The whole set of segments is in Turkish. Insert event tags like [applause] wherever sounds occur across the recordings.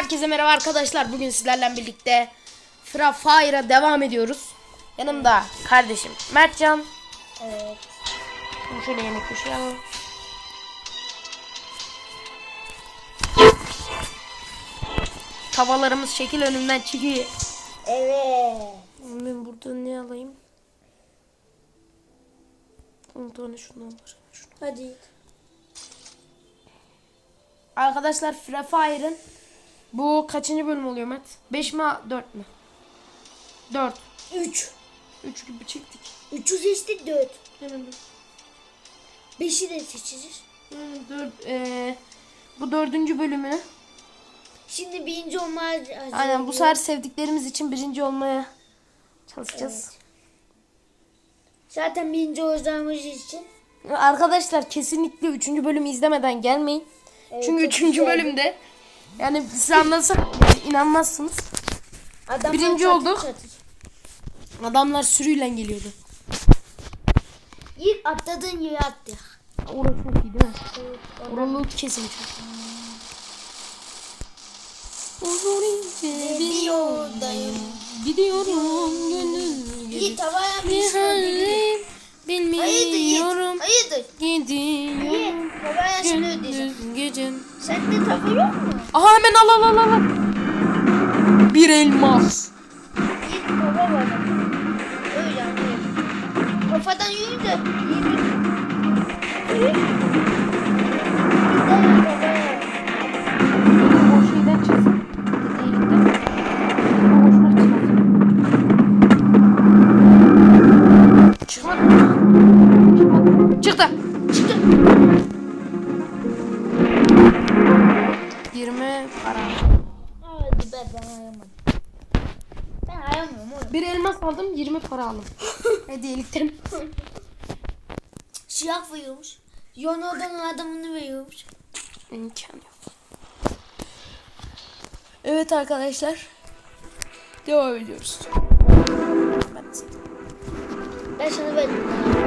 Herkese merhaba arkadaşlar. Bugün sizlerle birlikte Free Fire'a devam ediyoruz. Yanımda kardeşim Mertcan. Evet. Şimdi şöyle yemek koşuyalım. Tavalarımız şekil önümden çıkıyor. Evet. Ben burada ne alayım? 10 tane şundan var. Şunu. Hadi. Arkadaşlar Free Fire'ın bu kaçıncı bölüm oluyor Mert? 5 mi 4 mü? 4. 3. 3 gibi çektik. 3'ü seçtik 4. Hemen dur. 5'i de seçeceğiz. Hı, Dört, eee, bu dördüncü bölümü. Şimdi birinci olmaya Aynen bu sefer sevdiklerimiz için birinci olmaya çalışacağız. Zaten birinci olacağımız için. Arkadaşlar kesinlikle üçüncü bölümü izlemeden gelmeyin. Evet, Çünkü üçüncü güzeldi. bölümde yani size anlatsam yani inanmazsınız. Adamlar Birinci çatır olduk. çatır. Adamlar sürüyle geliyordu. İlk atladığın yere attık. Orası çok iyi değil mi? Evet. Oralı kesin çok. Uzun ince bir yoldayım. gidiyorum gönül Yiğit havaya bir şey halim Hayırdır bilmiyorum Hayırdır? gidiyorum Yiğit havaya şunu ödeyeceğim. gecem. Sende tavır yok mu? Aha hemen al al al al. Bir elmas. Yiğit baba var. Öyle anlayayım. Kafadan yürü de. Hediyelikten. Siyah veriyormuş. Yonoda'nın adamını veriyormuş. İmkan yok. Evet arkadaşlar. Devam ediyoruz. Ben sana verdim.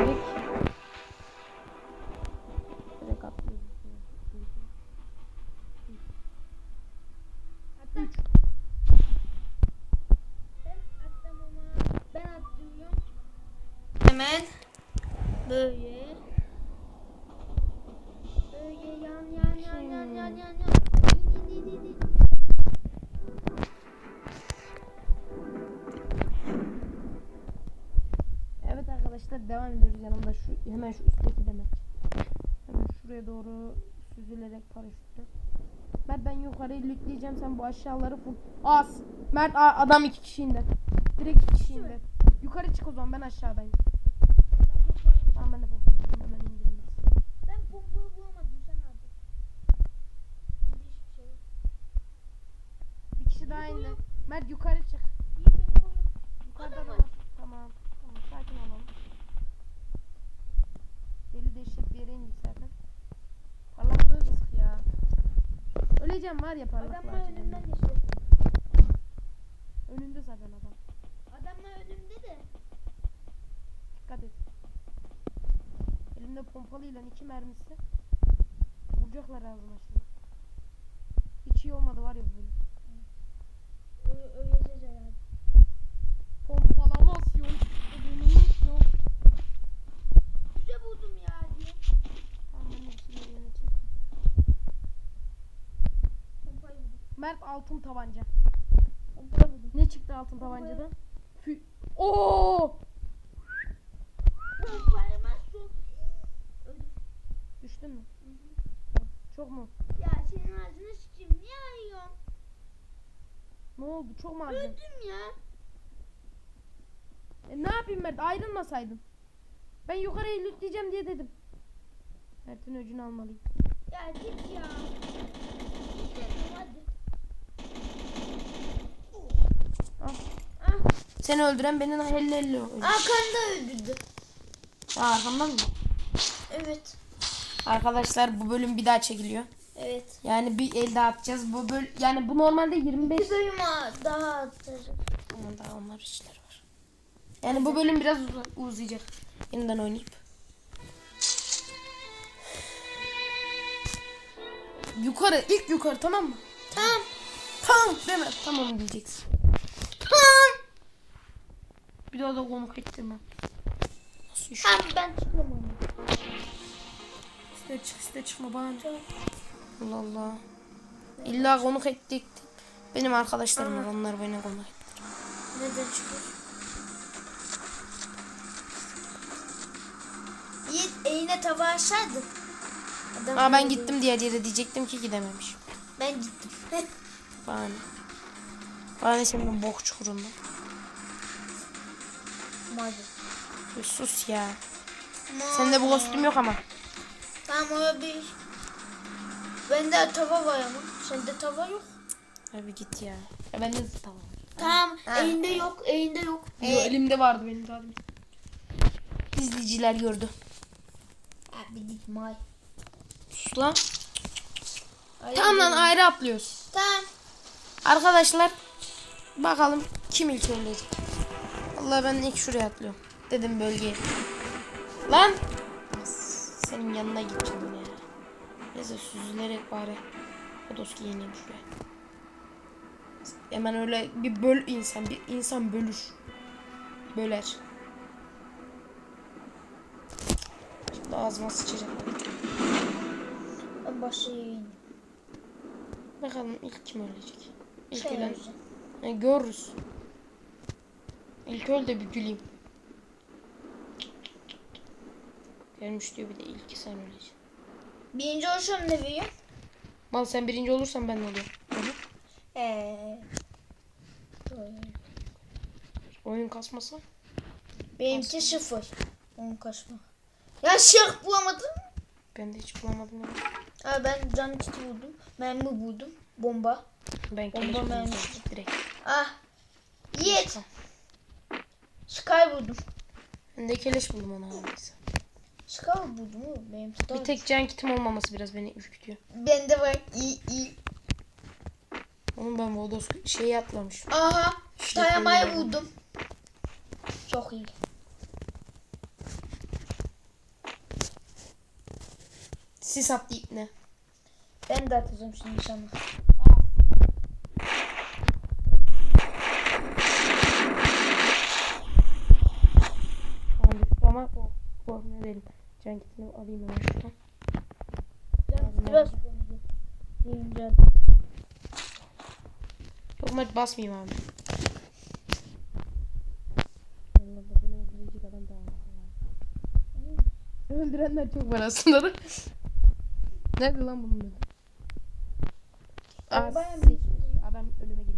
Böyle. Böyle yan yan yan yan yan yan yan. İn, in, in, in, in. Evet arkadaşlar devam ediyoruz yanımda şu hemen şu üstteki demek. Hemen şuraya doğru süzülerek paraşütle. Mert ben yukarıyı yükleyeceğim sen bu aşağıları full. Az. Mert adam iki kişi indi. Direkt iki kişi indi. Yukarı çık o zaman ben aşağıdayım. Tamam ben de bu. Hemen indireyim. Ben pompayı bulamadım sen. Hiçbir şey. Bir kişi daha indi. Mert yukarı çık. Yukarıda da var. Tamam. Tamam sakin olalım. Deli dehşet bir yere indik zaten. Parlaklığı kısık ya. Öleceğim var ya parlaklığı. Adamlar önümden geçti. Önünde zaten adam. Adamlar önümde de. Dikkat et. Elimde pompalıyla iki mermisi. Vuracaklar ağzıma şimdi. Hiç iyi olmadı var ya bu bölüm. Öleceğiz herhalde. Pompalamasyon. Eliminasyon. Güzel buldum ya diye. Tamam ben şeyler yerine çektim. Pompayı buldum. Mert altın tabanca. Pompayı buldum. Ne çıktı altın tabancadan? Fü Oo! Pompayı son. Öldüm. Düştün mü? Çok mu? Ya senin ağzına sıçayım. Niye arıyorsun? Ne oldu? Çok mu acı? Öldüm ya. E, ne yapayım Mert? Ayrılmasaydın. Ben yukarıya lütleyeceğim diye dedim. Mert'in öcünü almalıyım. Ya git ya. Git hadi. Al. Ah, Seni öldüren beni helli helli öldürdü. arkanda öldürdü. Aa, arkamdan mı? Evet. Arkadaşlar bu bölüm bir daha çekiliyor. Evet. Yani bir el daha atacağız. Bu böl yani bu normalde 25 Bir bölüm daha atacağım. Ama daha onlar işleri var. Yani bu bölüm biraz uza- uzayacak. Yeniden oynayıp. Yukarı ilk yukarı tamam mı? Tamam. Tamam deme. Tamam diyeceksin. Tamam. Bir daha da konuk ettirmem. Nasıl iş? Tamam ben çıkmam. İste çık iste çıkma bana. Allah Allah. İlla konuk ettik. Benim arkadaşlarım var onlar beni konuk etti. Neden çıkıyor? Yiğit eline tava aşağıdı. Adam Aa ben gittim diğer yere diyecektim ki gidememiş. Ben gittim. [laughs] Bana ne? Bana ne senin bok çukurunda. Bir sus ya. Sende bu kostüm yok ama. Tamam o bir. Bende tava var ama. Sende tava yok. Abi git ya. Ya bende de tamam. Tamam. Elinde yok. Elinde yok. Yo, elimde vardı benim daha demin. İzleyiciler gördü. Abi git may. Sus lan. Tamam lan ayrı atlıyoruz. Tamam. Arkadaşlar bakalım kim ilk ölecek. Vallahi ben ilk şuraya atlıyorum. Dedim bölgeye. Lan. Senin yanına gideceğim ya. Neyse süzülerek bari. Odoski yeneyim şuraya. Hemen öyle bir böl insan. Bir insan bölür. Böler. Şimdi ağzıma sıçacak. Başlayayım. Bakalım ilk kim ölecek. İlk Şey ölen. öleceğim. E, görürüz. İlk öl de bir güleyim. Diyor bir de ilk sen öleceksin. Birinci oluşum ne veriyor? Mal sen birinci olursan ben oluyorum. Hı hı. Eee. Oyun kasmasa. Benimki sıfır. On kaçma. Ya şık bulamadın mı? Ben de hiç bulamadım. ya. Ha ben can kiti buldum. Mermi buldum. Bomba. Ben Bomba zaten, direkt. Ah. Yiğit. Sky buldum. Ben de keleş buldum ona Sky buldum mu? Benim Bir tek can kitim olmaması biraz beni ürkütüyor. Bende var. İyi iyi. Oğlum ben Vodos şeyi atlamışım. Aha. İşte Dayamayı buldum. Çok iyi. Sis attı ipne. Ben de atacağım şimdi düştü ama o korkmuyor değilim. Can kitini alayım hemen şuradan. Biraz can. Çok maç basmayayım abi. Allah da beni öldürecek adam daha var. Öldürenler çok var aslında. da. Nerede lan bunun sis- geçiyorsun? Adam önüme geliyor.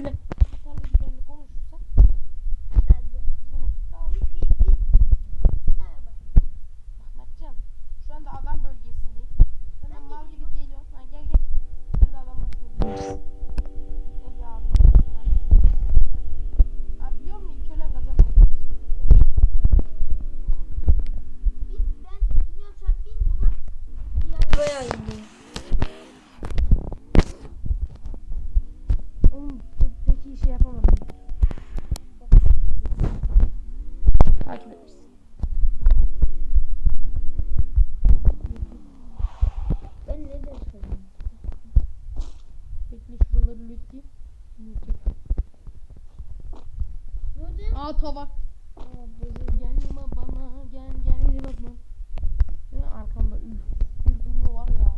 good Aa tava. Gel bana gel gel bana. Değil mi? Arkamda üf. Bir duruyor var ya.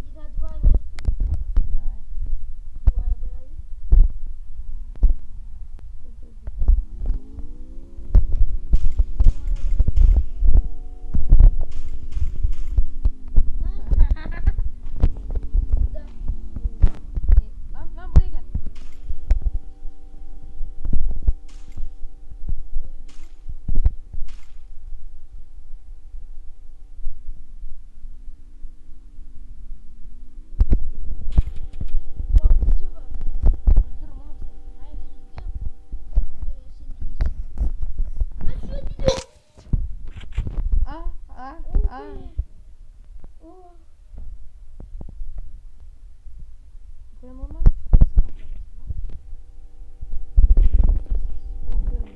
Yiğit hadi bay bay. Bu arabaya in. Lan lan buraya gel. Oh. Ben ondan çok kıskanç arkadaşlar. Korkuyorum.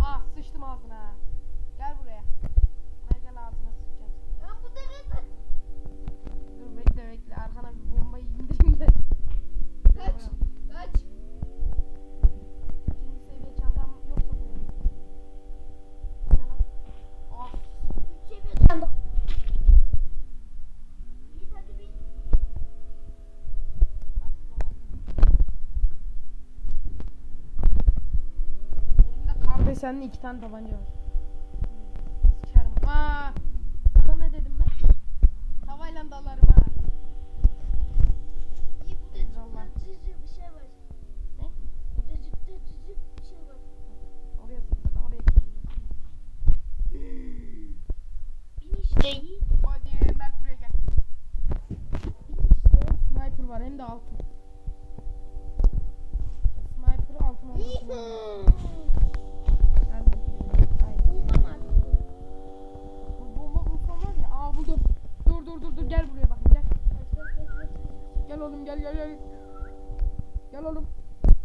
Ah sıçtım ağzına. Gel buraya. Gel gel ağzına sıçacağım seni. Ya bu derede. Dur bekle bekle arkana bir bombayı indireyim de. Kaç. Kaç. İkinci seviye çantam yoksa buraya. Bu ne lan? Ah. Üç seviye çanta. Yiğit hadi bin. Desenli iki tane tabanca var. Sıçarım. Aa, sana ne dedim ben? Tavayla dalarım ha. İyi burada Eyvallah. cırcır bir şey var. Ne? Burada cırcır cırcır bir şey var. Oraya zıpla, oraya gideceğim. Bin işte Yiğit. Hadi Mert buraya gel. Bin işte. Sniper var hem de altın. Sniper'ı altın olması Yiğit. lazım. Gel bakayım. Hayır. Bulmam artık. Bu bomba bulsam var ya. Aa buldum. Dur dur dur dur gel buraya bakın gel. Kaç kaç kaç kaç. kaç. Gel gel gel oğlum.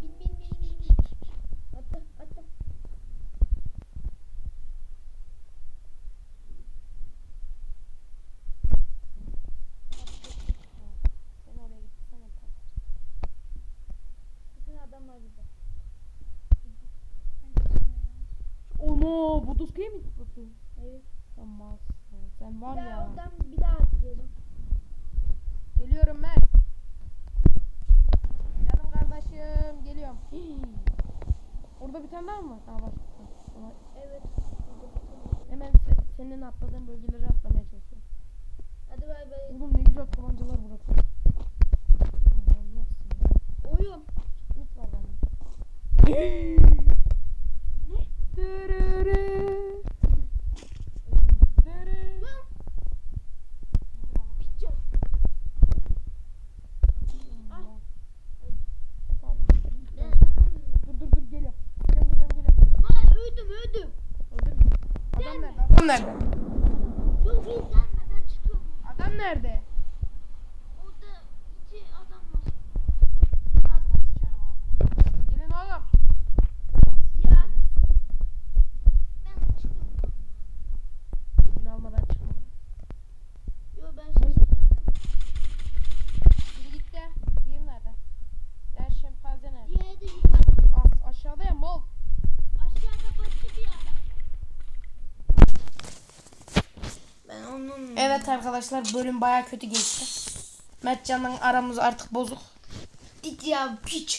Bin bin bin var burada. Ono bu tuskayı mı tutuyorsun? Evet. Sen malsın. Sen var ya. oradan bir daha atlayalım. Geliyorum Mert. Canım kardeşim geliyorum. Orada bir tane daha mı var? Aa var. Evet. burada. Hemen se- senin atladığın bölgeleri atlamaya çalışıyorum. Hadi bay bay. Oğlum ne güzel tabancalar bırakıyor. Oyun. İlk var bende. [laughs] Ne? Dırırı. Dırı. Lan. İndir onu. Piçe. Hmm, Ay. bak. Tamam. Ben Dur dur dur geliyorum. Geliyorum geliyorum geliyorum. Hayır öldüm öldüm. Öldün mü? Adam nerede? Adam nerede? Yok değil gelme ben çıkıyorum. Adam nerede? Orada iki adam var. Ağzına sıçarım ağzına. Gelin oğlum. Ya. Ben çıkıyorum. Gün almadan çıkma. Yok ben şey diyeceğim. Biri gitti. Diğeri nerede? Diğer şempanze nerede? Diğeri de yukarıda. As aşağıda ya mal. Aşağıda başka bir adam var. Ben onun... Evet arkadaşlar bölüm baya kötü geçti. Mertcan'la aramız artık bozuk. Git ya piç.